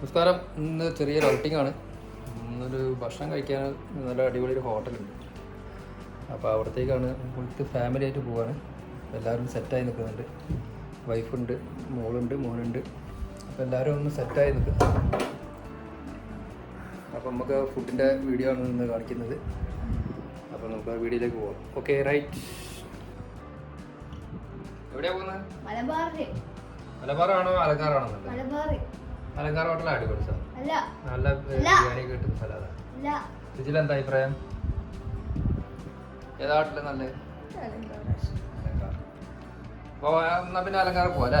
നമസ്കാരം. ഇന്ന് ചെറിയൊരു ഔട്ടിംഗ് ആണ്. ഇന്നൊരു ഭക്ഷണം കഴിക്കാൻ നല്ല അടിപൊളി ഒരു ഹോട്ടലുണ്ട് അപ്പോൾ അവിടത്തേക്കാണ് വിത്ത് ഫാമിലി ആയിട്ട് പോവാണ്. എല്ലാവരും സെറ്റായി നിൽക്കുന്നുണ്ട്. വൈഫുണ്ട് മോളുണ്ട് മോനുണ്ട്. അപ്പോൾ എല്ലാവരും ഒന്ന് സെറ്റായി നിൽക്കുന്നു. അപ്പോൾ നമുക്ക് ഫുഡിന്റെ വീഡിയോ ആണ് ഇന്ന് കാണിക്കുന്നത്. അപ്പോൾ നമുക്ക് ആ വീഡിയോയിലേക്ക് പോവാം. ഓക്കെ റൈറ്റ് എവിടെയാണ് പോകുന്നത്? മലബാറാണോ? അലങ്കാറാണോ മലബാറ്. അലങ്കാർ ഹോട്ടലാണ് അടിപൊളി സ്ഥലം അല്ല. നല്ല. ബിരിയാണി കിട്ടുന്ന സ്ഥലമാണ് അല്ല. രുചിയിൽ എന്താ അഭിപ്രായം? ഏതാ ഹോട്ടൽ നല്ല അപ്പോൾ എന്നാ പിന്നെ അലങ്കാർ പോലെ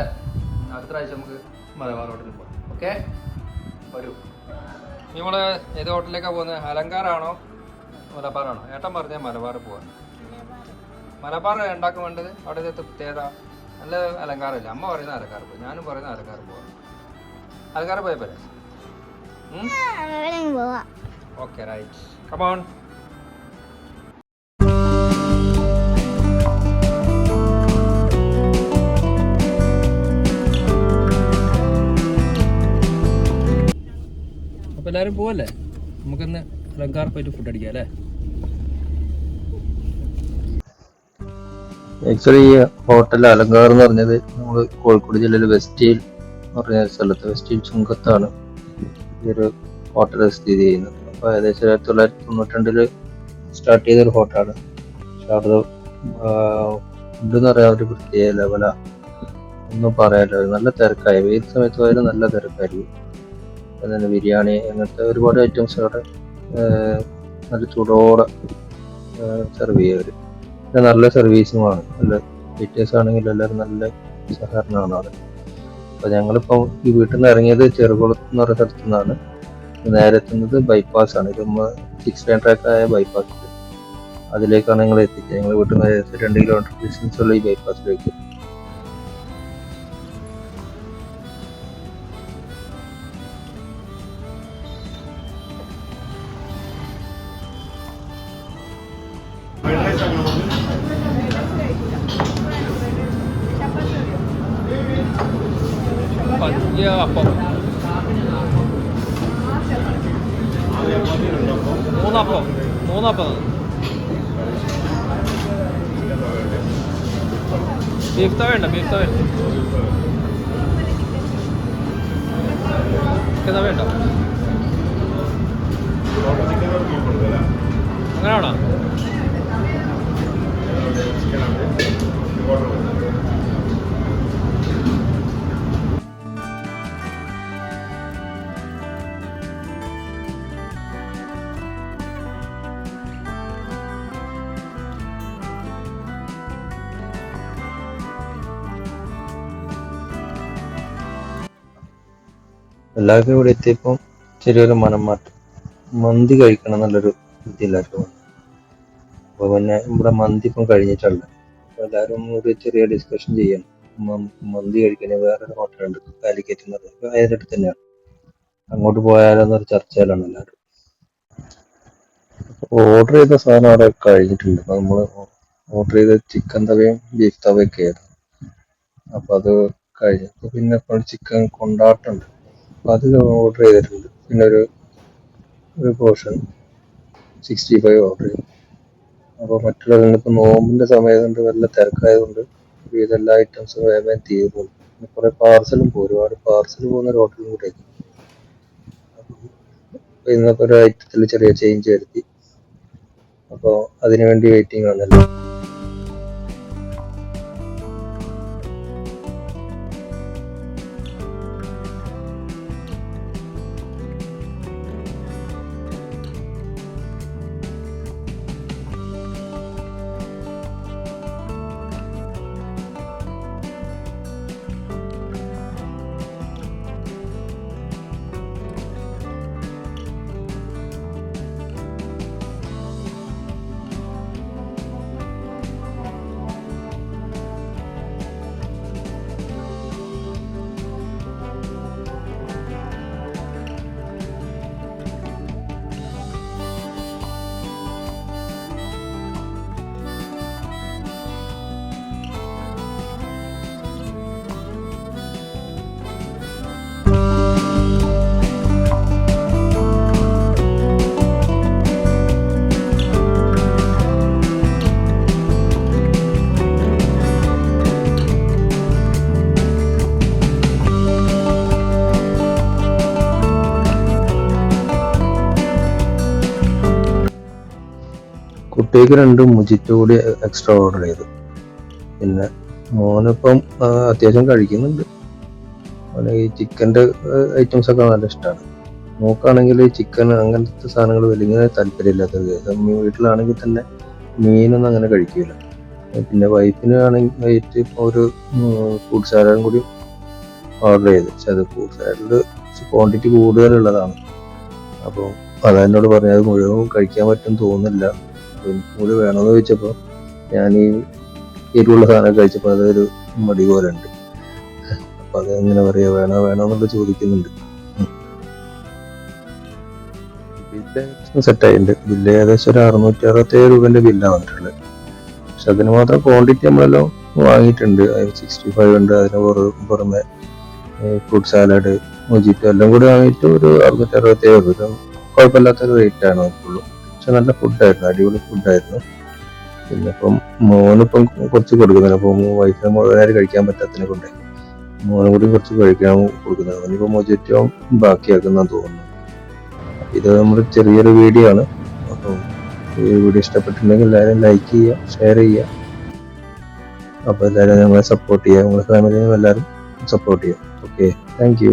അടുത്ത ആഴ്ച നമുക്ക് മലബാർ ഹോട്ടലിൽ പോകാം ഓക്കെ? വരൂ. നിങ്ങൾ ഏത് ഹോട്ടലിലേക്കാണ് പോകുന്നത് അലങ്കാറാണോ മലബാറാണോ? ഏട്ടൻ പറഞ്ഞാൽ മലബാർ പോവാൻ. മലബാർ ഉണ്ടാക്കാൻ വേണ്ടത് അവിടെ ഇത് പ്രത്യേകത നല്ല അലങ്കാരമില്ല. അമ്മ പറയുന്ന അലങ്കാർ പോകും ഞാനും പറയുന്ന അലങ്കാർ പോവാം. അലങ്കാർ പോയ പോലെ ഓക്കെ റൈറ്റ് കമോൺ അപ്പോൾ എല്ലാവരും പോവല്ലേ? നമുക്കിന്ന് അലങ്കാർ പോയിട്ട് ഫുഡ് അടിക്കാം അല്ലേ? ആക്ച്വലി ഈ ഹോട്ടൽ അലങ്കാർ എന്ന് പറഞ്ഞത് നമ്മൾ കോഴിക്കോട് ജില്ലയിൽ വെസ്റ്റീൽ പറഞ്ഞ സ്ഥലത്ത് വെസ്റ്റീൽ ചുങ്കത്താണ് ഈ ഒരു ഹോട്ടൽ സ്ഥിതി ചെയ്യുന്നത്. അപ്പോൾ ഏകദേശം ആയിരത്തി തൊള്ളായിരത്തി തൊണ്ണൂറ്റി രണ്ടിൽ സ്റ്റാർട്ട് ചെയ്ത ഒരു ഹോട്ടലാണ് പക്ഷെ അവിടെ ഫുഡ് എന്ന് പറയാൻ ഒരു പ്രത്യേക ലെവല ഒന്നും പറയാനില്ല. നല്ല തിരക്കായി. ഏത് സമയത്ത് പോയാലും നല്ല തിരക്കായിരിക്കും. അതുപോലെ ബിരിയാണി അങ്ങനത്തെ ഒരുപാട് ഐറ്റംസ് അവിടെ നല്ല ചൂടോടെ സെർവ് ചെയ്യവർ പിന്നെ നല്ല സർവീസുമാണ് നല്ല വെയിറ്റേഴ്സ് ആണെങ്കിലും എല്ലാവരും നല്ല സഹകരണമാണ് അവിടെ. അപ്പോൾ ഞങ്ങളിപ്പോൾ ഈ വീട്ടിൽ നിന്ന് ഇറങ്ങിയത് ചെറുകുളത്ത് എന്ന് പറയുന്ന സ്ഥലത്തു നിന്നാണ് നേരെ എത്തുന്നത് ബൈപ്പാസ് ആണ്. ഇത് സിക്സ് ലൈൻ ട്രാക്ക് ആയ ബൈപ്പാസ് അതിലേക്കാണ് ഞങ്ങൾ എത്തിച്ചത്. ഞങ്ങൾ വീട്ടിൽ നിന്ന് ഏകദേശം രണ്ട് കിലോമീറ്റർ ഡിസ്റ്റൻസ് ഉള്ള ഈ ബൈപ്പാസിലേക്ക് വലിയ അപ്പം. മൂന്നപ്പം മൂന്നപ്പം. ബീഫ് തവ വേണ്ട ബീഫ് തവ വേണ്ട ചിക്കൻ വേണ്ട അങ്ങനെയാണോ? എല്ലാവർക്കും ഇവിടെ എത്തിയപ്പോൾ ചെറിയൊരു മനം മാറ്റം മന്തി കഴിക്കണം എന്നുള്ളൊരു ബുദ്ധി എല്ലാവർക്കും വന്നു അപ്പോൾ പിന്നെ ഇവിടെ മന്തി ഇപ്പം കഴിഞ്ഞിട്ടുള്ള അപ്പോൾ എല്ലാവരും ഒരു ചെറിയ ഡിസ്കഷൻ ചെയ്യണം. മന്തി കഴിക്കണ വേറൊരു ഹോട്ടലുണ്ട് കാലിക്കറ്റ് എന്ന് പറയുന്നത്. അതിന്റെ അടുത്ത് തന്നെയാണ്. അങ്ങോട്ട് പോയാലോന്നൊരു ചർച്ചയിലാണ് എല്ലാവരും. ഓർഡർ ചെയ്ത സാധനം അവിടെ കഴിഞ്ഞിട്ടുണ്ട്. അപ്പോൾ നമ്മൾ ഓർഡർ ചെയ്ത ചിക്കൻ തവയും ബീഫ് തവയൊക്കെ ആയിരുന്നു. അപ്പോൾ അത് കഴിഞ്ഞു. അപ്പോൾ പിന്നെ ഇപ്പോൾ ചിക്കൻ കൊണ്ടാട്ടുണ്ട് അത് ഓർഡർ ചെയ്തിട്ടുണ്ട്. പിന്നെ ഒരു ഒരു പോർഷൻ സിക്സ്റ്റി ഫൈവ് ഓർഡർ ചെയ്തു. അപ്പോൾ മറ്റുള്ളവരിൽ ഇപ്പോൾ നോമ്പിന്റെ സമയം കൊണ്ട് വല്ല തിരക്കായതുകൊണ്ട് ഇതെല്ലാ ഐറ്റംസും വേഗം തീർന്നു പിന്നെ കുറേ പാർസലും പോകും ഒരുപാട് പാർസൽ പോകുന്ന ഒരു ഹോട്ടലും കൂടെ അപ്പോൾ ഇന്നൊക്കെ ഒരു ഐറ്റത്തിൽ ചെറിയ ചേഞ്ച് വരുത്തി. അപ്പോൾ അതിനുവേണ്ടി വെയിറ്റിംഗ് ആണല്ലോ. വാപ്പയ്ക്ക് രണ്ട് മുജിറ്റ് കൂടി എക്സ്ട്രാ ഓർഡർ ചെയ്തു. പിന്നെ മോനിപ്പം അത്യാവശ്യം കഴിക്കുന്നുണ്ട്. അവന് ഈ ചിക്കന്റെ ഐറ്റംസ് ഒക്കെ നല്ല ഇഷ്ടമാണ് നോക്കുകയാണെങ്കിൽ ചിക്കൻ അങ്ങനത്തെ സാധനങ്ങൾ വലിയ താല്പര്യമില്ലാത്തത്. വീട്ടിലാണെങ്കിൽ തന്നെ മീനൊന്നും അങ്ങനെ കഴിക്കില്ല പിന്നെ വൈഫിന് ആണെങ്കിൽ വൈറ്റ് ഒരു ഫുഡ് സാലഡും കൂടി ഓർഡർ ചെയ്തു. പക്ഷെ അത് ഫുഡ് സാലഡ് ക്വാണ്ടിറ്റി കൂടുതലുള്ളതാണ്. അപ്പോൾ അതെന്നോട് പറഞ്ഞു അത് മുഴുവൻ കഴിക്കാൻ പറ്റും തോന്നുന്നില്ല. എനിക്ക് കൂടി വേണമെന്ന് ചോദിച്ചപ്പോൾ ഞാൻ ഈ എരിവുള്ള സാധനം കഴിച്ചപ്പോൾ അതൊരു മടി പോലെ ഉണ്ട് അപ്പോൾ അത് എങ്ങനെ പറയാ വേണോ വേണോ എന്നൊക്കെ ചോദിക്കുന്നുണ്ട്. ബില്ല്? സെറ്റ് ആയിട്ടുണ്ട് ബില്ല് ഏകദേശം ഒരു അറുന്നൂറ്റി അറുപത്തേഴ് രൂപന്റെ ബില്ലാണ് വന്നിട്ടുള്ളത്. പക്ഷെ അതിന് മാത്രം ക്വാണ്ടിറ്റി നമ്മളെല്ലാം വാങ്ങിയിട്ടുണ്ട്. സിക്സ്റ്റി ഫൈവ് ഉണ്ട്. അതിന് പുറ- പുറമെ ഫ്രൂട്ട് സാലഡ് മൊജിറ്റോ എല്ലാം കൂടി വാങ്ങിയിട്ട് ഒരു അറുന്നൂറ്റി അറുപത്തേഴ് രൂപ. കുഴപ്പമില്ലാത്തൊരു റേറ്റ് ആണ്. നമുക്കുള്ളൂ പക്ഷെ നല്ല ഫുഡായിരുന്നു അടിപൊളി ഫുഡായിരുന്നു. പിന്നെ ഇപ്പം മോനിപ്പം കുറച്ച് കൊടുക്കുന്നില്ല അപ്പം വൈഫിന് മുഴുവനായിട്ട് കഴിക്കാൻ പറ്റാത്തതിനെ കൊണ്ട്. മോനും കൂടി കുറച്ച് കഴിക്കാൻ കൊടുക്കുന്നത് അവനിപ്പോൾ മൊജിറ്റോ ബാക്കിയാക്കുന്ന തോന്നുന്നു. ഇത് നമ്മുടെ ചെറിയൊരു വീഡിയോ ആണ്. അപ്പം ഈ വീഡിയോ ഇഷ്ടപ്പെട്ടിട്ടുണ്ടെങ്കിൽ എല്ലാവരും ലൈക്ക് ചെയ്യുക ഷെയർ ചെയ്യുക. അപ്പോൾ എല്ലാവരും നമ്മളെ സപ്പോർട്ട് ചെയ്യുക. നമ്മുടെ ഫാമിലിയും എല്ലാവരും സപ്പോർട്ട് ചെയ്യുക. Okay thank